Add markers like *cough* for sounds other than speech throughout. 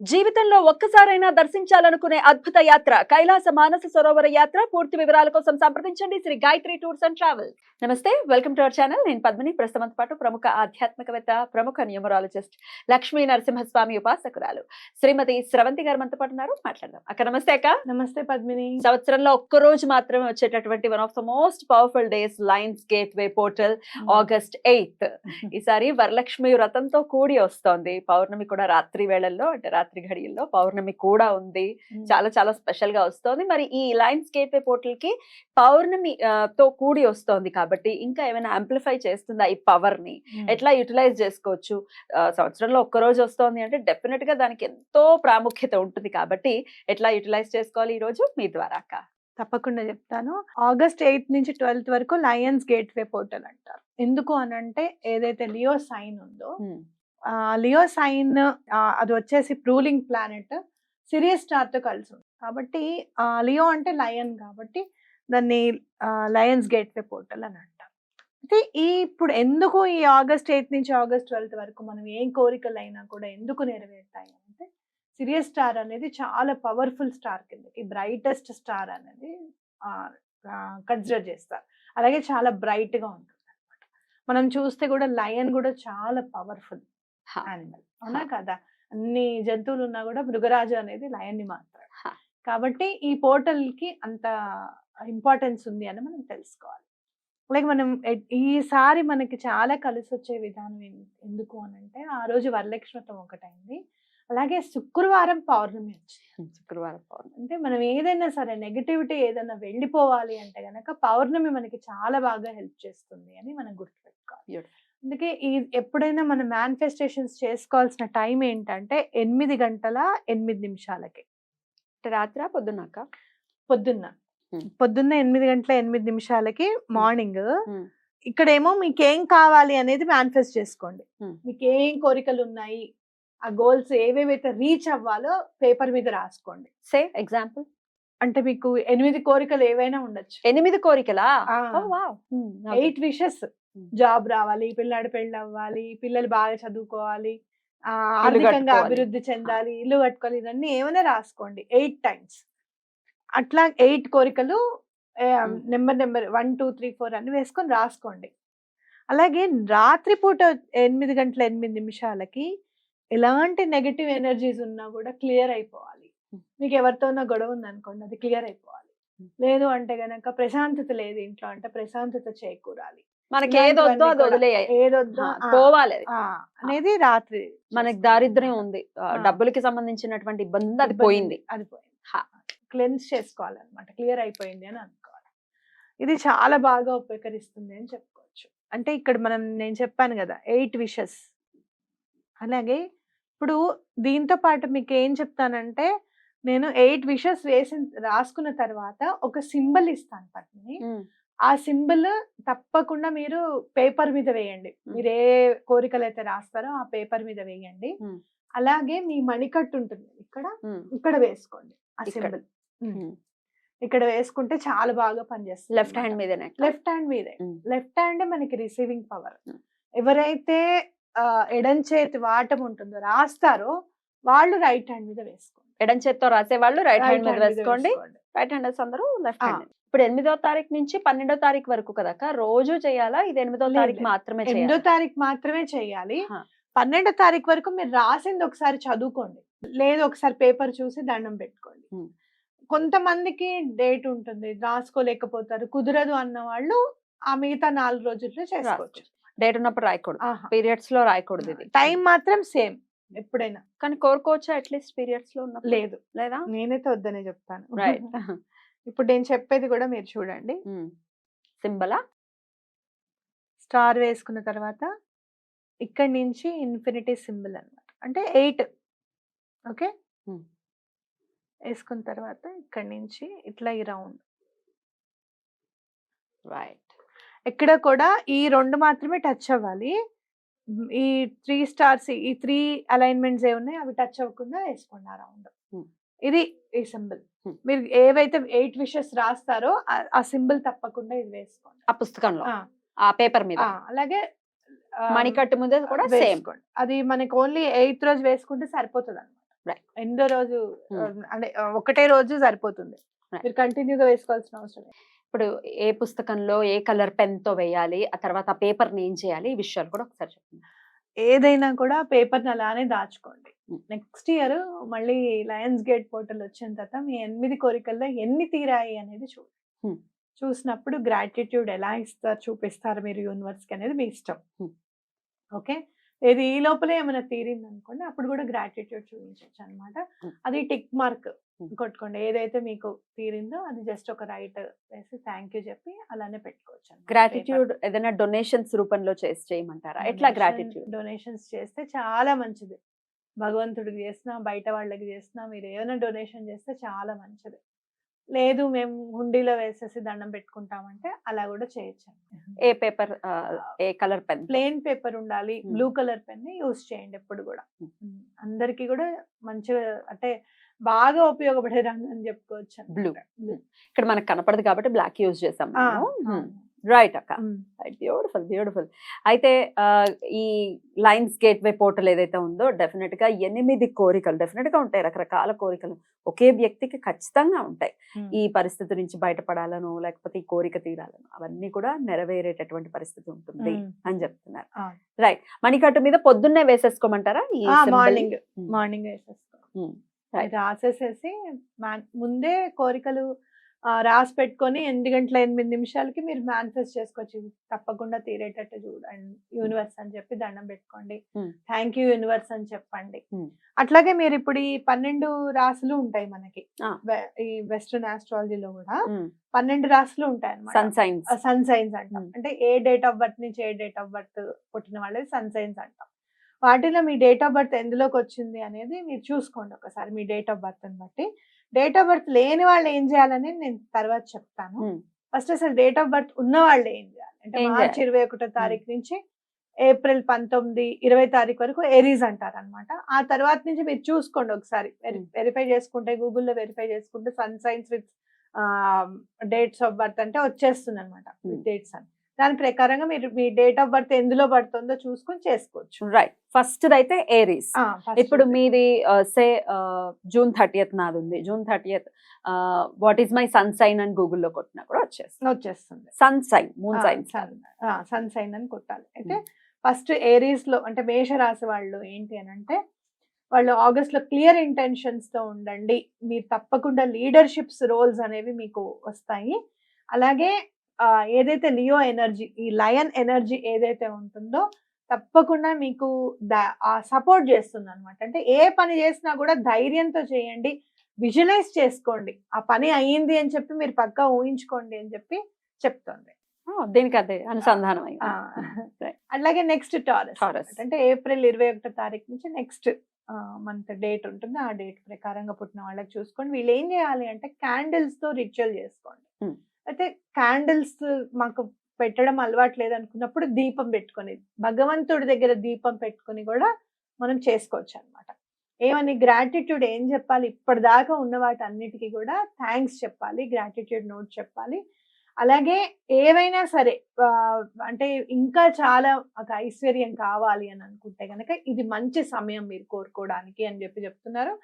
జీవితంలో ఒక్కసారైనా దర్శించాలనుకునే అద్భుత యాత్ర కైలాస మానస సరోవర యాత్ర. పూర్తి వివరాల కోసం సంప్రదించండి. Shri Gayatri tours and travels. నమస్తే వెల్కమ్ టు అవర్ ఛానల్. నేను పద్మిని. ప్రస్తుతంతో పాటు ప్రముఖ ఆధ్యాత్మికవేత్త ప్రముఖ న్యూమరాలజిస్ట్ లక్ష్మీ నరసింహస్వామి ఉపాసకురాలు శ్రీమతి స్రవంతి గారు మనతో పాటు ఉన్నారు. మాట్లాడదాం. అక్క నమస్తే అక్క. నమస్తే పద్మిని. సంవత్సరంలో ఒక్క రోజు మాత్రమే వచ్చేటటువంటి one of the most powerful days lions gateway portal August eighth ఈసారి వరలక్ష్మి వ్రతంతో కూడి వస్తోంది. పౌర్ణమి కూడా రాత్రి వేళల్లో అంటే రాత్రి గడియల్లో పౌర్ణమి కూడా ఉంది. చాలా చాలా స్పెషల్గా వస్తోంది. మరి ఈ లైన్స్ గేట్ వే పోర్టల్కి పౌర్ణమి తో కూడి వస్తోంది కాబట్టి ఇంకా ఏమైనా అంప్లిఫై చేస్తుందా ఈ పవర్ని ఎట్లా యూటిలైజ్ చేసుకోవచ్చు? సంవత్సరంలో ఒక్క రోజు వస్తోంది అంటే డెఫినెట్గా దానికి ఎంతో ప్రాముఖ్యత ఉంటుంది కాబట్టి ఎట్లా యూటిలైజ్ చేసుకోవాలి ఈ రోజు? మీ ద్వారా తప్పకుండా చెప్తాను. ఆగస్ట్ ఎయిత్ నుంచి ట్వెల్త్ వరకు లయన్స్ గేట్ వే పోర్టల్ అంటారు. ఎందుకు అని అంటే ఏదైతే లియో సైన్ ఉందో లియో సైన్ అది వచ్చేసి రూలింగ్ ప్లానెట్ సిరియస్ స్టార్తో కలిసి ఉంది. కాబట్టి లియో అంటే లయన్ కాబట్టి దాన్ని లయన్స్ గేట్వే పోర్టల్ అని అంటాం అయితే ఈ ఇప్పుడు ఎందుకు ఈ ఆగస్ట్ ఎయిత్ నుంచి ఆగస్ట్ ట్వెల్త్ వరకు మనం ఏం కోరికలు అయినా కూడా ఎందుకు నెరవేరుతాయి అంటే సిరియస్ స్టార్ అనేది చాలా పవర్ఫుల్ స్టార్ కిందకి బ్రైటెస్ట్ స్టార్ అనేది కన్సిడర్ చేస్తారు. అలాగే చాలా బ్రైట్గా ఉంటుంది అనమాట మనం చూస్తే కూడా లయన్ కూడా చాలా పవర్ఫుల్. యానిమల్. అవునా కదా? అన్ని జంతువులు ఉన్నా కూడా మృగరాజు అనేది లయన్ని మాత్రమే హా. కాబట్టి ఈ పోర్టల్కి అంత ఇంపార్టెన్స్ ఉంది అని మనం తెలుసుకోవాలి. లైక్ మనం ఈసారి మనకి చాలా కలిసి వచ్చే విధానం ఎందుకు అని అంటే ఆ రోజు వరలక్ష్మతం ఒకటైంది. అలాగే శుక్రవారం పౌర్ణమి వచ్చింది. శుక్రవారం పౌర్ణమి. అంటే మనం ఏదైనా సరే నెగటివిటీ ఏదైనా వెళ్ళిపోవాలి అంటే గనక పౌర్ణమి మనకి చాలా బాగా హెల్ప్ చేస్తుంది అని మనం గుర్తుపెట్టుకోవాలి. అందుకే ఈ ఎప్పుడైనా మనం మేనిఫెస్టేషన్స్ చేసుకోవాల్సిన టైం ఏంటంటే ఎనిమిది గంటల ఎనిమిది నిమిషాలకి. రాత్రి? పొద్దున్నాక? పొద్దున్న. పొద్దున్న ఎనిమిది గంటల ఎనిమిది నిమిషాలకి మార్నింగ్. ఇక్కడేమో మీకు కావాలి అనేది మేనిఫెస్ట్ చేసుకోండి. మీకు ఏం కోరికలు ఉన్నాయి ఆ గోల్స్ ఏవేవైతే రీచ్ అవ్వాలో పేపర్ మీద రాసుకోండి. సే ఎగ్జాంపుల్ అంటే మీకు ఎనిమిది కోరికలు ఏవైనా ఉండొచ్చు. ఎనిమిది కోరికలా. ఎయిట్ విషెస్ జాబ్ రావాలి పిల్లాడి పెళ్ళి అవ్వాలి పిల్లలు బాగా చదువుకోవాలి ఆర్థికంగా. అభివృద్ధి చెందాలి ఇల్లు కట్టుకోవాలి ఇవన్నీ ఏమైనా రాసుకోండి ఎయిట్ టైమ్స్ అట్లా ఎయిట్ కోరికలు. Number number one two three four అని వేసుకొని రాసుకోండి అలాగే రాత్రిపూట ఎనిమిది గంటల ఎనిమిది నిమిషాలకి ఎలాంటి నెగటివ్ ఎనర్జీస్ ఉన్నా కూడా క్లియర్ అయిపోవాలి. మీకు ఎవరితోనో గొడవ ఉంది అనుకోండి అది క్లియర్ అయిపోవాలి. లేదు అంటే గనక ప్రశాంతత లేదు ఇంట్లో అంటే ప్రశాంతత చేకూరాలి మనకి ఏది వద్దో అది వదిలేయాలి ఏదొద్దో పోవాలి అనేది రాత్రి మనకి దారిద్ర్యం. ఉంది. డబ్బులకి సంబంధించినటువంటి ఇబ్బంది అది పోయింది. అది పోయింది. క్లెన్స్ చేసుకోవాలన్నమాట. క్లియర్ అయిపోయింది అని అనుకోవాలి. ఇది చాలా బాగా ఉపకరిస్తుంది అని చెప్పుకోవచ్చు. అంటే ఇక్కడ మనం నేను చెప్పాను కదా ఎయిట్ విషెస్. అలాగే ఇప్పుడు దీంతో పాటు మీకు ఏం చెప్తానంటే నేను ఎయిట్ విషెస్ వేసిన రాసుకున్న తర్వాత ఒక సింబల్ ఇస్తాను ఉమ్, ఆ సింబల్ తప్పకుండా మీరు పేపర్ మీద వేయండి. మీరు ఏ కోరికలు అయితే రాస్తారో ఆ పేపర్ మీద వేయండి. అలాగే మీ మణికట్టు ఉంటుంది ఇక్కడ. ఇక్కడ వేసుకోండి ఆ ఇక్కడ. సింబల్. ఇక్కడ వేసుకుంటే చాలా బాగా పనిచేస్తుంది లెఫ్ట్ హ్యాండ్ మీదనే లెఫ్ట్ హ్యాండ్ మీదే. లెఫ్ట్ హ్యాండ్ మనకి రిసీవింగ్ పవర్. ఎవరైతే ఎడం చేతి వాటం ఉంటుందో రాస్తారో వాళ్ళు రైట్ హ్యాండ్ మీద వేసుకోండి ఎడం చేత్తో రాసే వాళ్ళు రైట్ హ్యాండ్ మీద వేసుకోండి. రైట్ హ్యాండర్స్ అందరూ లెఫ్ట్. హ్యాండ్ ఇప్పుడు ఎనిమిదో తారీఖు నుంచి పన్నెండో తారీఖు వరకు కదా రోజు చేయాలా? ఇది ఎనిమిదో తారీఖు. మాత్రమే ఎనిమిదో తారీఖు మాత్రమే చేయాలి. పన్నెండో తారీఖు వరకు మీరు రాసింది ఒకసారి చదువుకోండి. లేదు ఒకసారి పేపర్ చూసి దండం పెట్టుకోండి. కొంతమందికి డేట్ ఉంటుంది రాసుకోలేకపోతారు కుదరదు అన్న వాళ్ళు ఆ మిగతా నాలుగు రోజుల్లో చేసుకోవచ్చు. డేట్ ఉన్నప్పుడు రాయకూడదు. పీరియడ్స్లో రాయకూడదు ఇది. టైం మాత్రం సేమ్ ఎప్పుడైనా. కానీ కోరుకోవచ్చా అట్లీస్ట్ పీరియడ్స్లో లేదు. లేదా? నేనైతే వద్దనే చెప్తాను. రైట్. *laughs* ఇప్పుడు నేను చెప్పేది కూడా మీరు చూడండి. సింబలా? స్టార్ వేసుకున్న తర్వాత ఇక్కడి నుంచి ఇన్ఫినిటీ సింబల్ అన్నమాట. అంటే ఎయిట్. ఓకే. వేసుకున్న తర్వాత ఇక్కడి నుంచి ఇట్లా ఈ రౌండ్. రైట్. ఎక్కడ కూడా ఈ రెండు మాత్రమే టచ్ అవ్వాలి. ఈ త్రీ స్టార్స్ ఈ త్రీ అలైన్మెంట్స్ ఏ ఉన్నాయి అవి టచ్ అవ్వకుండా వేసుకోండి ఆ రౌండ్. ఇది ఈ సింబల్. మీరు ఏవైతే ఎయిట్ విషెస్ రాస్తారో ఆ- సింబల్ తప్పకుండా ఇది వేసుకోండి. ఆ పుస్తకంలో? ఆ, పేపర్ మీద? అలాగే మణికట్టు మీద కూడా సేమ్. వేసుకోండి. అది మనకి ఓన్లీ ఎయిత్ రోజు వేసుకుంటే సరిపోతుంది అనమాట. ఎనిమిదో రోజు అంటే ఒకటే రోజు సరిపోతుంది. మీరు కంటిన్యూగా వేసుకోవాల్సిన అవసరం. ఇప్పుడు ఏ పుస్తకంలో ఏ కలర్ పెన్తో వేయాలి ఆ తర్వాత ఆ పేపర్ని ఏం చేయాలి ఈ విషయాలు కూడా ఒకసారి చెప్పండి. ఏదైనా కూడా పేపర్ అలానే దాచుకోండి. నెక్స్ట్ ఇయర్ మళ్ళీ లయన్స్ గేట్ పోర్టల్ వచ్చిన తర్వాత మీ ఎనిమిది కోరికల్లో ఎన్ని తీరాయి అనేది చూడండి. చూసినప్పుడు గ్రాటిట్యూడ్ ఎలా ఇస్తారు చూపిస్తారు మీరు యూనివర్స్కి అనేది మీ ఇష్టం. ఓకే ఇది ఈ లోపలే ఏమైనా తీరింది అనుకోండి అప్పుడు కూడా గ్రాటిట్యూడ్ చూపించవచ్చు అనమాట. అది టిక్ మార్క్. కొట్టుకోండి ఏదైతే మీకు తీరిందో అది జస్ట్ ఒక రైట్ వేసి థ్యాంక్ యూ చెప్పి అలానే పెట్టుకోవచ్చు. గ్రాటిట్యూడ్ ఏదైనా డొనేషన్స్ రూపంలో చేసి చేయమంటారా ఎట్లా గ్రాటిట్యూడ్ డొనేషన్స్ చేస్తే చాలా మంచిది భగవంతుడికి చేసినా బయట వాళ్ళకి చేసినా మీరు ఏమైనా డొనేషన్ చేస్తే చాలా మంచిది లేదు మేము హుండీలో వేసేసి దండం పెట్టుకుంటామంటే అలా కూడా చేయొచ్చు ఏ పేపర్ ఏ కలర్ పెన్ ప్లెయిన్ పేపర్ ఉండాలి. బ్లూ కలర్ పెన్ యూస్ చేయండి ఎప్పుడు కూడా. అందరికీ కూడా మంచిగా అంటే బాగా ఉపయోగపడే *laughs* రంగు అని చెప్పుకోవచ్చు. Blue. ఇక్కడ మనకు కనపడదు కాబట్టి బ్లాక్ యూజ్ చేసాం. రైట్ అక్క. బ్యూటిఫుల్ బ్యూటిఫుల్ అయితే ఈ లైన్స్ గేట్ వే పోర్టల్ ఏదైతే ఉందో డెఫినెట్గా ఎనిమిది కోరికలు డెఫినెట్గా ఉంటాయి రకరకాల కోరికలు ఒకే వ్యక్తికి ఖచ్చితంగా ఉంటాయి. ఈ పరిస్థితి నుంచి బయటపడాలను లేకపోతే ఈ కోరిక తీరాలను అవన్నీ కూడా నెరవేరేటటువంటి పరిస్థితి ఉంటుంది. అని చెప్తున్నారు. రైట్ మణికట్టు మీద పొద్దున్నే వేసేసుకోమంటారా? మార్నింగ్. మార్నింగ్ వేసేసుకో రాసేసేసి ముందే కోరికలు రాసి పెట్టుకొని ఎనిమిది గంటల ఎనిమిది నిమిషాలకి మీరు మేనిఫెస్ట్ చేసుకోవచ్చు. తప్పకుండా తీరేటట్టు చూడండి. యూనివర్స్ అని చెప్పి దండం పెట్టుకోండి. థ్యాంక్ యూ యూనివర్స్ అని చెప్పండి. అట్లాగే మీరు ఇప్పుడు ఈ పన్నెండు రాసులు ఉంటాయి మనకి. ఈ వెస్ట్రన్ ఆస్ట్రాలజీలో కూడా. పన్నెండు రాసులు ఉంటాయి సన్ సైన్స్ సన్ సైన్స్ అంటాం. అంటే ఏ డేట్ ఆఫ్ బర్త్ నుంచి ఏ డేట్ ఆఫ్ బర్త్ పుట్టిన వాళ్ళది సన్ సైన్స్ అంటాం. వాటిలో మీ డేట్ ఆఫ్ బర్త్ ఎందులోకి వచ్చింది అనేది మీరు చూసుకోండి ఒకసారి మీ డేట్ ఆఫ్ బర్త్ బట్టి. డేట్ ఆఫ్ బర్త్ లేని వాళ్ళు ఏం చేయాలని నేను తర్వాత చెప్తాను. ఫస్ట్ అసలు డేట్ ఆఫ్ బర్త్ ఉన్న వాళ్ళు ఏం చేయాలి అంటే మార్చి? ఇరవై ఒకటో తారీఖు నుంచి ఏప్రిల్ పంతొమ్మిది ఇరవై తారీఖు వరకు ఎరీస్ అంటారు అనమాట ఆ తర్వాత నుంచి మీరు చూసుకోండి ఒకసారి. వెరిఫై చేసుకుంటే గూగుల్లో వెరిఫై చేసుకుంటే sun signs with dates of birth అంటే వచ్చేస్తుంది అనమాట. డేట్స్ అని దాని ప్రకారంగా మీరు మీ డేట్ ఆఫ్ బర్త్ ఎందులో పడుతుందో చూసుకొని చేసుకోవచ్చు. రైట్ ఫస్ట్ అయితే ఏరీస్ ఇప్పుడు. మీది సే జూన్ థర్టీయత్ నాది ఉంది. June thirtieth what is my sun sign అని గూగుల్లో కొట్టినా కూడా వచ్చేస్తుంది. వచ్చేస్తుంది. Sun sign moon sign sun sign అని కొట్టాలి. అయితే ఫస్ట్ ఏరీస్లో అంటే మేష రాశి వాళ్ళు ఏంటి అని అంటే వాళ్ళు ఆగస్ట్లో క్లియర్ ఇంటెన్షన్స్తో ఉండండి. మీరు తప్పకుండా లీడర్షిప్స్ రోల్స్ అనేవి మీకు వస్తాయి. అలాగే ఏదైతే లియో ఎనర్జీ ఈ లయన్ ఎనర్జీ ఏదైతే ఉంటుందో తప్పకుండా మీకు సపోర్ట్ చేస్తుంది అనమాట అంటే ఏ పని చేసినా కూడా ధైర్యంతో చేయండి విజువలైజ్ చేసుకోండి. ఆ పని అయ్యింది అని చెప్పి మీరు పక్కా ఊహించుకోండి అని చెప్పి చెప్తుంది. దీనికి అదే అనుసంధానం. అలాగే నెక్స్ట్ టారస్. అంటే ఏప్రిల్ ఇరవై ఒకటో తారీఖు నుంచి నెక్స్ట్ మంత్ డేట్ ఉంటుంది. ఆ డేట్ ప్రకారంగా పుట్టిన వాళ్ళకి చూసుకోండి. వీళ్ళు ఏం చేయాలి అంటే క్యాండిల్స్తో రిచువల్ చేసుకోండి. అయితే క్యాండిల్స్ మాకు పెట్టడం అలవాటు లేదనుకున్నప్పుడు దీపం పెట్టుకొని భగవంతుడి దగ్గర దీపం పెట్టుకొని కూడా మనం చేసుకోవచ్చు అన్నమాట ఏమని గ్రాటిట్యూడ్ ఏం చెప్పాలి? ఇప్పటిదాకా ఉన్న వాటి అన్నిటికీ కూడా థ్యాంక్స్ చెప్పాలి గ్రాటిట్యూడ్ నోట్ చెప్పాలి. అలాగే ఏవైనా సరే అంటే ఇంకా చాలా ఒక ఐశ్వర్యం కావాలి అని అనుకుంటే కనుక ఇది మంచి సమయం మీరు కోరుకోవడానికి అని చెప్పి చెప్తున్నారు.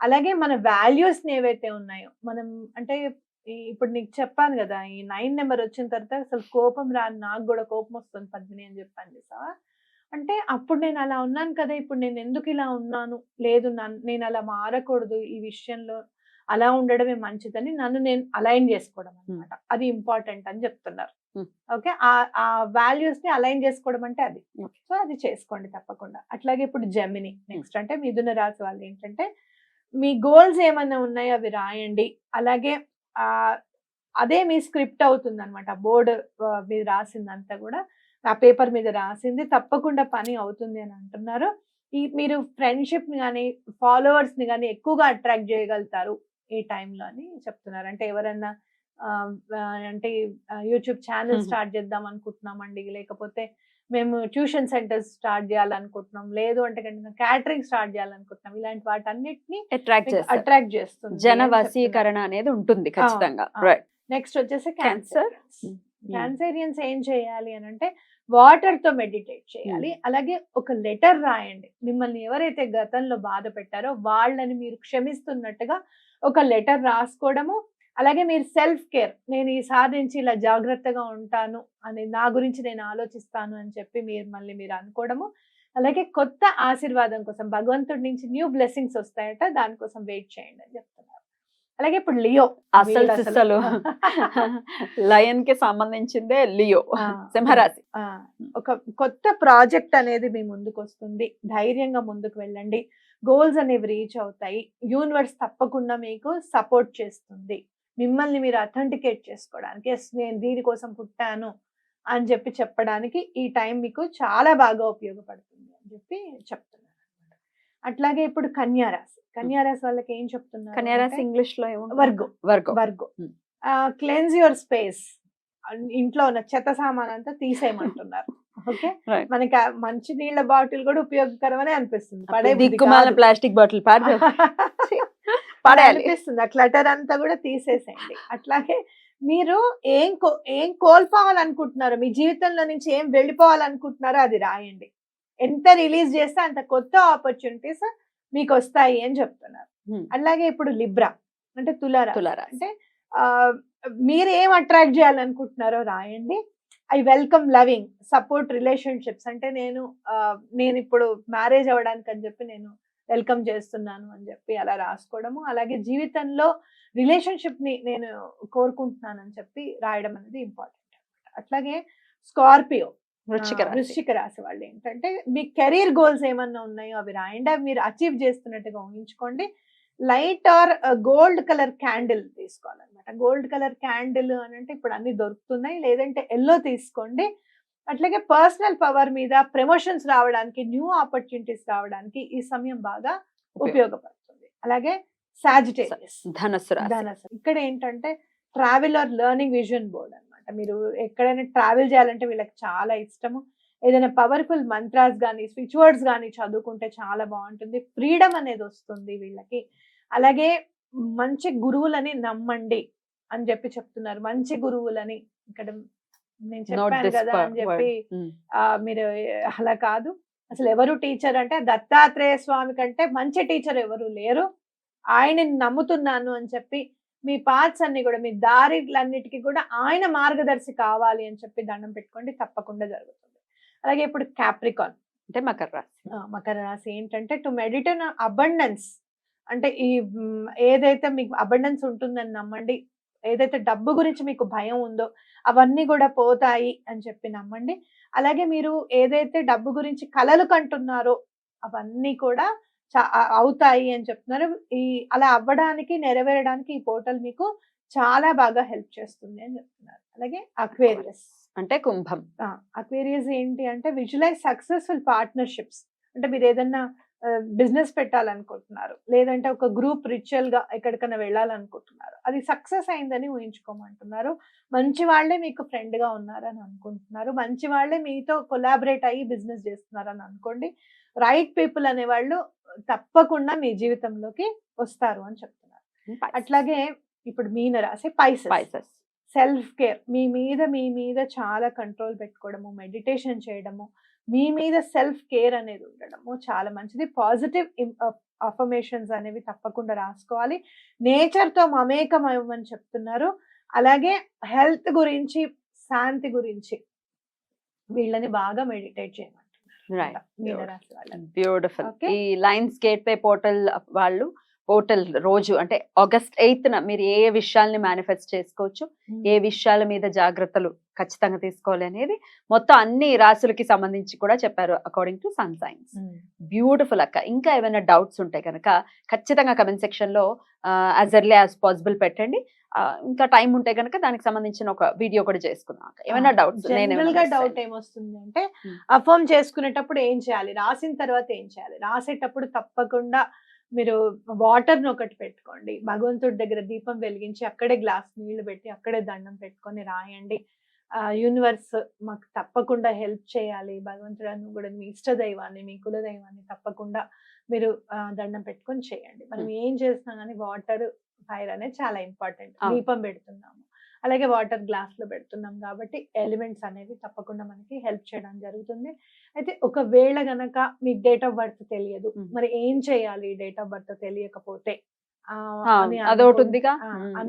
అలాగే మన వాల్యూస్ని ఏవైతే ఉన్నాయో మనం అంటే ఇప్పుడు నీకు చెప్పాను కదా ఈ నైన్ నెంబర్ వచ్చిన తర్వాత అసలు కోపం రాని నాకు కూడా కోపం వస్తుంది పద్మిని అని చెప్పాను చూసావా? అంటే అప్పుడు నేను అలా ఉన్నాను కదా ఇప్పుడు నేను ఎందుకు ఇలా ఉన్నాను? లేదు నన్ను నేను అలా మారకూడదు ఈ విషయంలో అలా ఉండడమే మంచిదని నన్ను నేను అలైన్ చేసుకోవడం అనమాట అది ఇంపార్టెంట్ అని చెప్తున్నారు. ఓకే? ఆ వాల్యూస్ని అలైన్ చేసుకోవడం అంటే అది. సో అది చేసుకోండి తప్పకుండా. అట్లాగే ఇప్పుడు జమిని నెక్స్ట్ అంటే మిథున రాశి వాళ్ళు ఏంటంటే మీ గోల్స్ ఏమైనా ఉన్నాయో అవి రాయండి. అలాగే అదే మీ స్క్రిప్ట్ అవుతుంది అనమాట బోర్డు మీద రాసిందంతా కూడా ఆ పేపర్ మీద రాసింది. తప్పకుండా పని అవుతుంది అని అంటున్నారు. ఈ మీరు ఫ్రెండ్షిప్ని కానీ ఫాలోవర్స్ని కానీ ఎక్కువగా అట్రాక్ట్ చేయగలుగుతారు ఈ టైంలో అని చెప్తున్నారు. అంటే ఎవరన్నా అంటే యూట్యూబ్ ఛానల్. స్టార్ట్ చేద్దాం అనుకుంటున్నామండి లేకపోతే మేము ట్యూషన్ సెంటర్స్ స్టార్ట్ చేయాలనుకుంటున్నాం. లేదు అంటే కనుక క్యాటరింగ్ స్టార్ట్ చేయాలనుకుంటున్నాం. ఇలాంటి వాటన్నిటిని అట్రాక్ట్ అట్రాక్ట్ చేస్తుంది. జన వశీకరణ అనేది ఉంటుంది ఖచ్చితంగా. నెక్స్ట్ వచ్చేసి. క్యాన్సర్ క్యాన్సరియన్స్ ఏం చేయాలి అని అంటే వాటర్తో మెడిటేట్ చేయాలి. అలాగే ఒక లెటర్ రాయండి. మిమ్మల్ని ఎవరైతే గతంలో బాధ పెట్టారో వాళ్ళని మీరు క్షమిస్తున్నట్టుగా ఒక లెటర్ రాసుకోవడము అలాగే మీరు సెల్ఫ్ కేర్ నేను ఈసారి నుంచి ఇలా జాగ్రత్తగా ఉంటాను అని నా గురించి నేను ఆలోచిస్తాను అని చెప్పి మీరు మళ్ళీ మీరు అనుకోవడము. అలాగే కొత్త ఆశీర్వాదం కోసం భగవంతుడి నుంచి న్యూ బ్లెస్సింగ్స్ వస్తాయట దానికోసం వెయిట్ చేయండి అని చెప్తున్నారు. అలాగే ఇప్పుడు లియో అసలు అసలు- *laughs* లయన్కి సంబంధించిందే లియో సింహరాశి. ఒక కొత్త ప్రాజెక్ట్ అనేది మీ ముందుకు వస్తుంది. ధైర్యంగా ముందుకు వెళ్ళండి. గోల్స్ అనేవి రీచ్ అవుతాయి. యూనివర్స్ తప్పకుండా మీకు సపోర్ట్ చేస్తుంది. మిమ్మల్ని మీరు అథెంటికేట్ చేసుకోవడానికి ఎస్ నేను దీనికోసం పుట్టాను అని చెప్పి చెప్పడానికి ఈ టైం మీకు చాలా బాగా ఉపయోగపడుతుంది అని చెప్పి చెప్తున్నారు. అట్లాగే ఇప్పుడు కన్యారాశి కన్యారాశి వాళ్ళకి ఏం చెప్తున్నారు కన్యారాశి ఇంగ్లీష్లో? వర్గం. వర్గం. వర్గో. క్లెన్స్ యువర్ స్పేస్ ఇంట్లో ఉన్న చెత్త సామాన్ అంతా తీసేయమంటున్నారు. ఓకే. మనకి మంచి నీళ్ళ బాటిల్ కూడా ఉపయోగకరమనే అనిపిస్తుంది. పడే దిక్కుమాల. ప్లాస్టిక్ బాటిల్ పాడు *laughs* అనిపిస్తుంది. ఆ క్లటర్ అంతా కూడా తీసేసేయండి. అట్లాగే మీరు ఏం కో- ఏం కోల్పోవాలనుకుంటున్నారో మీ జీవితంలో నుంచి ఏం వెళ్ళిపోవాలనుకుంటున్నారో అది రాయండి. ఎంత రిలీజ్ చేస్తే అంత కొత్త ఆపర్చునిటీస్ మీకు వస్తాయి అని చెప్తున్నారు. అలాగే ఇప్పుడు లిబ్రా అంటే తులారా తులారాశి. అంటే మీరు ఏం అట్రాక్ట్ చేయాలనుకుంటున్నారో రాయండి. I welcome loving support relationships. అంటే నేను నేను ఇప్పుడు మ్యారేజ్ అవ్వడానికి అని చెప్పి నేను వెల్కమ్ చేస్తున్నాను అని చెప్పి అలా రాసుకోవడము అలాగే జీవితంలో రిలేషన్షిప్ని నేను కోరుకుంటున్నాను అని చెప్పి రాయడం అనేది ఇంపార్టెంట్ అట్లాగే స్కార్పియో వృశ్చిక. వృశ్చిక రాశి వాళ్ళు ఏంటంటే మీ కెరీర్ గోల్స్ ఏమన్నా ఉన్నాయో అవి రాయండి అవి మీరు అచీవ్ చేస్తున్నట్టుగా ఊహించుకోండి. Light or gold colour candle తీసుకోవాలన్నమాట. గోల్డ్ కలర్ క్యాండిల్ అని అంటే ఇప్పుడు అన్ని దొరుకుతున్నాయి. లేదంటే ఎల్లో తీసుకోండి. అట్లాగే పర్సనల్ పవర్ మీద ప్రమోషన్స్ రావడానికి న్యూ ఆపర్చునిటీస్ రావడానికి ఈ సమయం బాగా ఉపయోగపడుతుంది. అలాగే సాజిటేరియస్. ధనస్సు ధనస్సు. ఇక్కడ ఏంటంటే travel or learning vision board అన్నమాట. మీరు ఎక్కడైనా ట్రావెల్ చేయాలంటే వీళ్ళకి చాలా ఇష్టము. ఏదైనా పవర్ఫుల్ మంత్రాస్ కానీ స్విచ్ వర్డ్స్ కానీ చదువుకుంటే చాలా బాగుంటుంది. ఫ్రీడమ్ అనేది వస్తుంది వీళ్ళకి. అలాగే మంచి గురువులని నమ్మండి అని చెప్పి చెప్తున్నారు. మంచి గురువులని ఇక్కడ నేను చెప్పాను కదా అని చెప్పి. Mm. ఆ, మీరు అలా కాదు. అసలు ఎవరు టీచర్ అంటే దత్తాత్రేయ స్వామి కంటే మంచి టీచర్ ఎవరు లేరు. ఆయనని నమ్ముతున్నాను అని చెప్పి మీ పార్ట్స్ అన్ని కూడా మీ దారిలన్నిటికీ కూడా ఆయన మార్గదర్శి కావాలి అని చెప్పి దండం పెట్టుకోండి. తప్పకుండా జరుగుతుంది. అలాగే ఇప్పుడు క్యాప్రికాన్ అంటే మకర రాశి. మకర రాశి ఏంటంటే టు మెడిటేట్ అబండెన్స్ అంటే ఈ ఏదైతే మీకు అబండెన్స్ ఉంటుందని నమ్మండి ఏదైతే డబ్బు గురించి మీకు భయం ఉందో అవన్నీ కూడా పోతాయి అని చెప్పి నమ్మండి. అలాగే మీరు ఏదైతే డబ్బు గురించి కలలు కంటున్నారో అవన్నీ కూడా అవుతాయి అని చెప్తున్నారు. ఈ అలా అవ్వడానికి నెరవేరడానికి ఈ పోర్టల్ మీకు చాలా బాగా హెల్ప్ చేస్తుంది అని చెప్తున్నారు. అలాగే అక్వేరియస్ అంటే కుంభం. అక్వేరియస్ ఏంటి అంటే విజువలైజ్ సక్సెస్ఫుల్ పార్ట్నర్షిప్స్. అంటే మీరు ఏదన్నా బిజినెస్ పెట్టాలనుకుంటున్నారు. లేదంటే ఒక గ్రూప్ రిచువల్గా ఎక్కడికైనా వెళ్ళాలనుకుంటున్నారు. అది సక్సెస్ అయిందని ఊహించుకోమంటున్నారు. మంచి వాళ్ళే మీకు ఫ్రెండ్గా ఉన్నారని అనుకుంటున్నారు. మంచి వాళ్ళే మీతో కొలాబరేట్ అయ్యి బిజినెస్ చేస్తున్నారని అనుకోండి. రైట్ పీపుల్ అనే వాళ్ళు తప్పకుండా మీ జీవితంలోకి వస్తారు అని చెప్తున్నారు. అట్లాగే ఇప్పుడు మీన రాశి పైసెస్. సెల్ఫ్ కేర్ మీ మీద మీ మీద చాలా కంట్రోల్ పెట్టుకోవడము మెడిటేషన్ చేయడము మీ మీద సెల్ఫ్ కేర్ అనేది ఉండడము చాలా మంచిది. పాజిటివ్ అఫర్మేషన్స్ అనేవి తప్పకుండా రాసుకోవాలి. నేచర్తో మమేకం అవ్వమని చెప్తున్నారు. అలాగే హెల్త్ గురించి శాంతి గురించి వీళ్ళని బాగా మెడిటేట్ చేయమంటున్నారు. బ్యూటిఫుల్. ఈ లైన్స్ గేట్ వే పోర్టల్ వాళ్ళు పోర్టల్ రోజు అంటే ఆగస్ట్ ఎయిత్ న మీరు ఏ విషయాల్ని మేనిఫెస్ట్ చేసుకోవచ్చు ఏ విషయాల మీద జాగ్రత్తలు ఖచ్చితంగా తీసుకోవాలి అనేది మొత్తం అన్ని రాసులకి సంబంధించి కూడా చెప్పారు according to sun signs. Beautiful అక్క. ఇంకా ఏమైనా డౌట్స్ ఉంటే కనుక ఖచ్చితంగా కమెంట్ సెక్షన్లో యాజ్ ఎర్లీ యాజ్ పాసిబుల్ పెట్టండి. ఇంకా టైం ఉంటే కనుక దానికి సంబంధించిన ఒక వీడియో కూడా చేసుకుందాం అక్క. ఏమైనా డౌట్స్ డౌట్ ఏమొస్తుంది అంటే. అఫర్మ్ చేసుకునేటప్పుడు ఏం చేయాలి? రాసిన తర్వాత ఏం చేయాలి? రాసేటప్పుడు తప్పకుండా మీరు వాటర్ని ఒకటి పెట్టుకోండి. భగవంతుడి దగ్గర దీపం వెలిగించి అక్కడే గ్లాస్ నీళ్ళు పెట్టి అక్కడే దండం పెట్టుకొని రాయండి. ఆ యూనివర్స్ మాకు తప్పకుండా హెల్ప్ చేయాలి. భగవంతుడు కూడా మీ ఇష్ట దైవాన్ని మీ కుల దైవాన్ని తప్పకుండా మీరు దండం పెట్టుకొని చేయండి. మనం ఏం చేసినా కానీ వాటర్ ఫైర్ అనేది చాలా ఇంపార్టెంట్. దీపం పెడుతున్నాము. అలాగే వాటర్ గ్లాస్లో పెడుతున్నాం కాబట్టి ఎలిమెంట్స్ అనేవి తప్పకుండా మనకి హెల్ప్ చేయడం జరుగుతుంది. అయితే ఒకవేళ గనక మీకు డేట్ ఆఫ్ బర్త్ తెలియదు. మరి ఏం చేయాలి డేట్ ఆఫ్ బర్త్ తెలియకపోతే? అదొకటి ఉందిగా?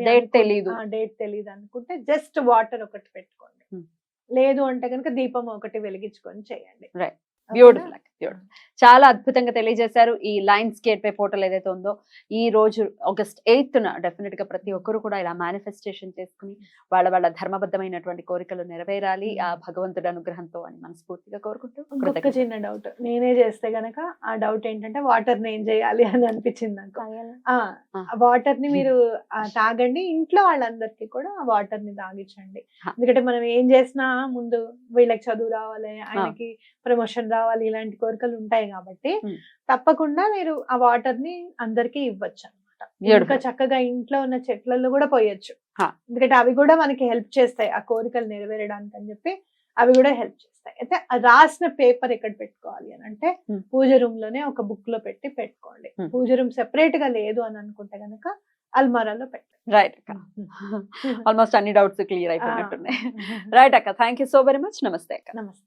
డేట్ ఆ, డేట్ తెలియదు అనుకుంటే జస్ట్ వాటర్ ఒకటి పెట్టుకోండి. లేదు అంటే కనుక దీపం ఒకటి వెలిగించుకొని చేయండి? బ్యూటిఫుల్ బ్యూటిఫుల్ చాలా అద్భుతంగా తెలియజేశారు ఈ లైన్స్ గేట్ వే పోర్టల్ ఏదైతే ఉందో. ఈ రోజు ఆగస్ట్ ఎయిత్ న డెఫినెట్గా ప్రతి ఒక్కరు కూడా ఇలా మేనిఫెస్టేషన్ చేసుకుని వాళ్ళ వాళ్ళ ధర్మబద్ధమైనటువంటి కోరికలు నెరవేరాలి ఆ భగవంతుడి అనుగ్రహంతో అని మనస్ఫూర్తిగా కోరుకుంటూ ఇంకొక. చిన్న డౌట్ నేనే చేస్తే గనక ఆ డౌట్ ఏంటంటే వాటర్ని ఏం చేయాలి *laughs* అని అనిపించింది నాకు. వాటర్ని మీరు *laughs* ఆ, తాగండి. ఇంట్లో వాళ్ళందరికీ కూడా ఆ వాటర్ని తాగించండి. ఎందుకంటే మనం ఏం చేసినా ముందు వీళ్ళకి చదువు రావాలి ఆయనకి ప్రమోషన్ రావాలి ఇలాంటి కోరికలు ఉంటాయి కాబట్టి. తప్పకుండా మీరు ఆ వాటర్ని అందరికీ ఇవ్వచ్చు అనమాట. ఇంకా చక్కగా ఇంట్లో ఉన్న చెట్లలో కూడా పోయొచ్చు. ఎందుకంటే అవి కూడా మనకి హెల్ప్ చేస్తాయి ఆ కోరికలు నెరవేరడానికి అని చెప్పి అవి కూడా హెల్ప్ చేస్తాయి. అయితే రాసిన పేపర్ ఎక్కడ పెట్టుకోవాలి అని అంటే. పూజ రూమ్లోనే ఒక బుక్లో పెట్టి పెట్టుకోండి. పూజ రూమ్ సెపరేట్గా లేదు అని అనుకుంటే గనక అల్మారాలో పెట్టండి. రైట్ అక్క. ఆల్మోస్ట్ అన్ని డౌట్స్ క్లియర్ అయిపోయినట్టున్నాయి. రైట్ అక్క thank you so very much. నమస్తే అక్క. నమస్తే.